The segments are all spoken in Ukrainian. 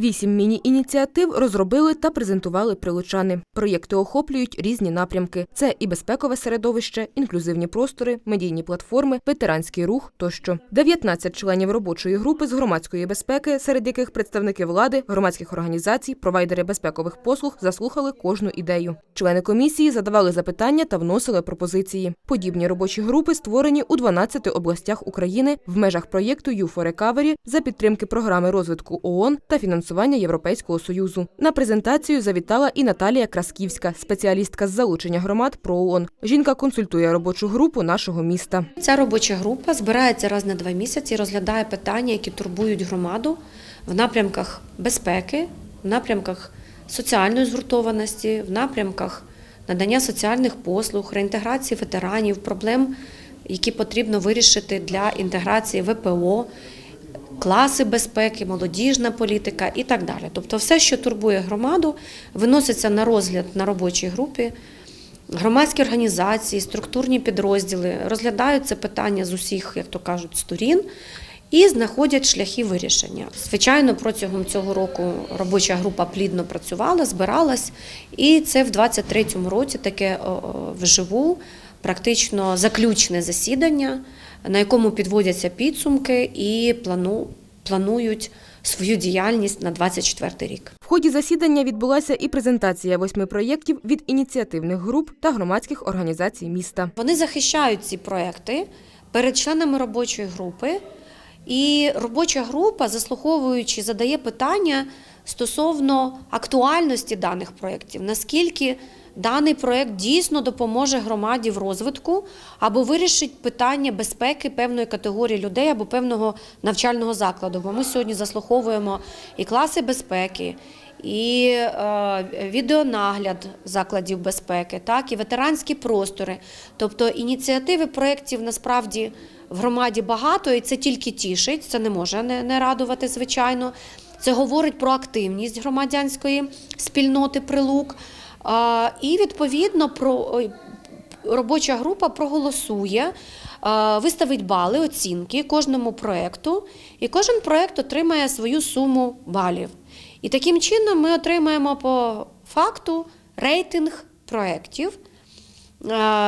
Вісім міні-ініціатив розробили та презентували прилучани. Проєкти охоплюють різні напрямки: це і безпекове середовище, інклюзивні простори, медійні платформи, ветеранський рух тощо. 19 членів робочої групи з громадської безпеки, серед яких представники влади, громадських організацій, провайдери безпекових послуг заслухали кожну ідею. Члени комісії задавали запитання та вносили пропозиції. Подібні робочі групи створені у 12 областях України в межах проєкту «You for Recovery» за підтримки програми розвитку ООН та фінансування Європейського союзу. На презентацію завітала і Наталія Красківська, спеціалістка з залучення громад про ООН. Жінка консультує робочу групу нашого міста. Ця робоча група збирається раз на два місяці, розглядає питання, які турбують громаду в напрямках безпеки, в напрямках соціальної згуртованості, в напрямках надання соціальних послуг, реінтеграції ветеранів, проблем, які потрібно вирішити для інтеграції ВПО, класи безпеки, молодіжна політика і так далі. Тобто, все, що турбує громаду, виноситься на розгляд на робочій групі. Громадські організації, структурні підрозділи розглядають це питання з усіх, як то кажуть, сторін і знаходять шляхи вирішення. Звичайно, протягом цього року робоча група плідно працювала, збиралась, і це в 23-му році таке вживу, практично заключне засідання, на якому підводяться підсумки і плану, планують свою діяльність на 24 рік. В ході засідання відбулася і презентація восьми проєктів від ініціативних груп та громадських організацій міста. Вони захищають ці проекти перед членами робочої групи, і робоча група, заслуховуючи, задає питання стосовно актуальності даних проєктів, наскільки даний проєкт дійсно допоможе громаді в розвитку або вирішить питання безпеки певної категорії людей або певного навчального закладу. Бо ми сьогодні заслуховуємо і класи безпеки, і е, відеонагляд закладів безпеки, так і ветеранські простори. Тобто ініціативи проєктів насправді в громаді багато, і це тільки тішить, це не може не, не радувати, звичайно. Це говорить про активність громадянської спільноти прилук. І відповідно про робоча група проголосує, виставить бали, оцінки кожному проекту, і кожен проект отримає свою суму балів. І таким чином ми отримаємо по факту рейтинг проєктів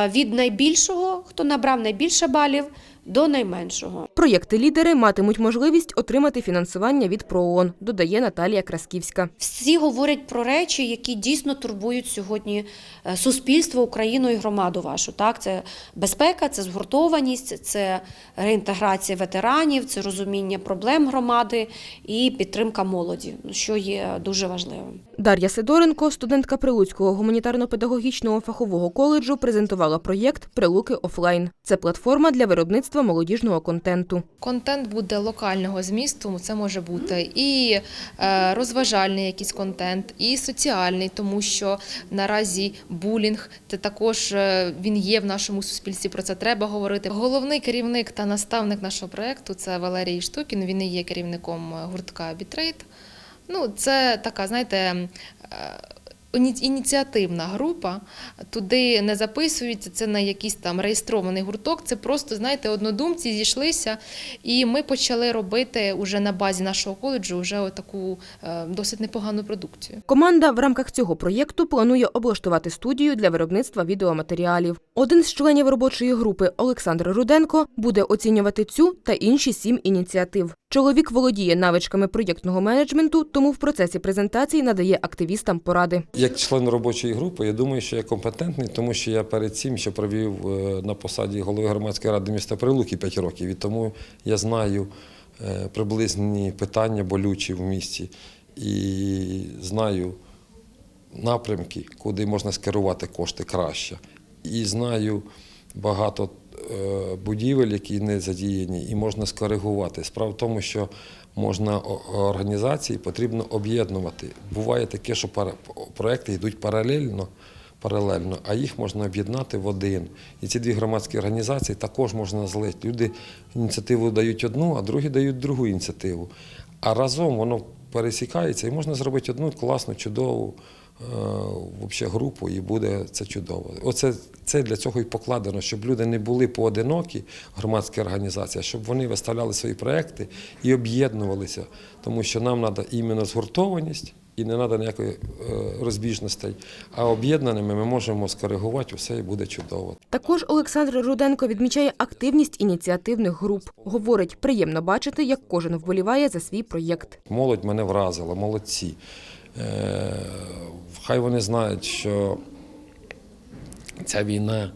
від найбільшого, хто набрав найбільше балів, до найменшого. Проєкти-лідери матимуть можливість отримати фінансування від ПРООН, додає Наталія Красківська. Всі говорять про речі, які дійсно турбують сьогодні е, суспільство, Україну і громаду вашу. Так, це безпека, це згуртованість, це реінтеграція ветеранів, це розуміння проблем громади і підтримка молоді, що є дуже важливим. Дар'я Сидоренко, студентка Прилуцького гуманітарно-педагогічного фахового коледжу, презентувала проєкт Прилуки офлайн. Це платформа для виробництва молодіжного контенту. Контент буде локального змісту. Це може бути і е, розважальний якийсь контент, і соціальний, тому що наразі булінг це також е, він є в нашому суспільстві. Про це треба говорити. Головний керівник та наставник нашого проекту це Валерій Штукін. Він і є керівником гуртка Бітрейт. Ну, це така, знаєте. Е, Ініціативна група туди не записуються, це не якийсь там реєстрований гурток. Це просто знаєте, однодумці зійшлися, і ми почали робити уже на базі нашого коледжу вже таку досить непогану продукцію. Команда в рамках цього проєкту планує облаштувати студію для виробництва відеоматеріалів. Один з членів робочої групи Олександр Руденко буде оцінювати цю та інші сім ініціатив. Чоловік володіє навичками проєктного менеджменту, тому в процесі презентації надає активістам поради. Як член робочої групи, я думаю, що я компетентний, тому що я перед цим ще провів е, на посаді голови громадської ради міста Прилуки 5 років, і тому я знаю е, приблизні питання болючі в місті і знаю напрямки, куди можна скерувати кошти краще. І знаю багато будівель, які не задіяні, і можна скоригувати. Справа в тому, що можна організації потрібно об'єднувати. Буває таке, що проекти йдуть паралельно, паралельно, а їх можна об'єднати в один. І ці дві громадські організації також можна злити. Люди ініціативу дають одну, а другі дають другу ініціативу. А разом воно пересікаються, і можна зробити одну класну, чудову е, вообще, групу, і буде це чудово. Оце це для цього і покладено, щоб люди не були поодинокі, громадські організації, а щоб вони виставляли свої проекти і об'єднувалися, тому що нам треба іменно згуртованість. І не треба ніякої е, розбіжностей. А об'єднаними ми можемо скоригувати все і буде чудово. Також Олександр Руденко відмічає активність ініціативних груп. Говорить, приємно бачити, як кожен вболіває за свій проєкт. Молодь мене вразила, молодці. Е, хай вони знають, що ця війна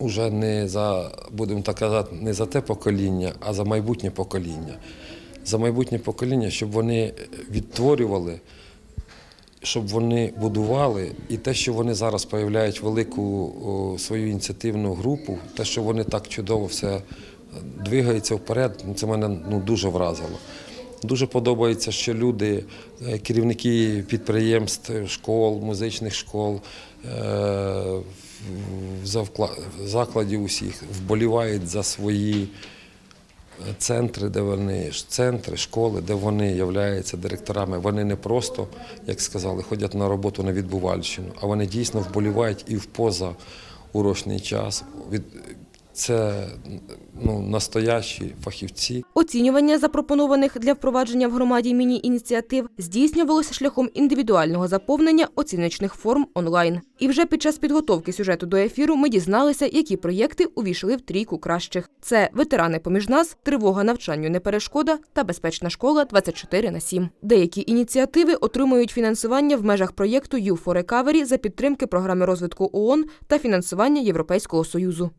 вже не за, будемо так казати, не за те покоління, а за майбутнє покоління. За майбутнє покоління, щоб вони відтворювали, щоб вони будували, і те, що вони зараз появляють велику свою ініціативну групу, те, що вони так чудово все двигаються вперед, ну, це мене ну, дуже вразило. Дуже подобається, що люди, е, керівники підприємств, школ, музичних школ, е, закладів усіх вболівають за свої е, центри, де вони центри, школи, де вони являються директорами. Вони не просто, як сказали, ходять на роботу на відбувальщину, а вони дійсно вболівають і в позаурочний час. Це ну, настоящі фахівці. Оцінювання запропонованих для впровадження в громаді міні-ініціатив здійснювалося шляхом індивідуального заповнення оціночних форм онлайн. І вже під час підготовки сюжету до ефіру ми дізналися, які проєкти увійшли в трійку кращих. Це ветерани поміж нас, тривога навчанню не перешкода та безпечна школа 24 на 7. Деякі ініціативи отримують фінансування в межах проєкту «You for Recovery» за підтримки програми розвитку ООН та фінансування Європейського Союзу.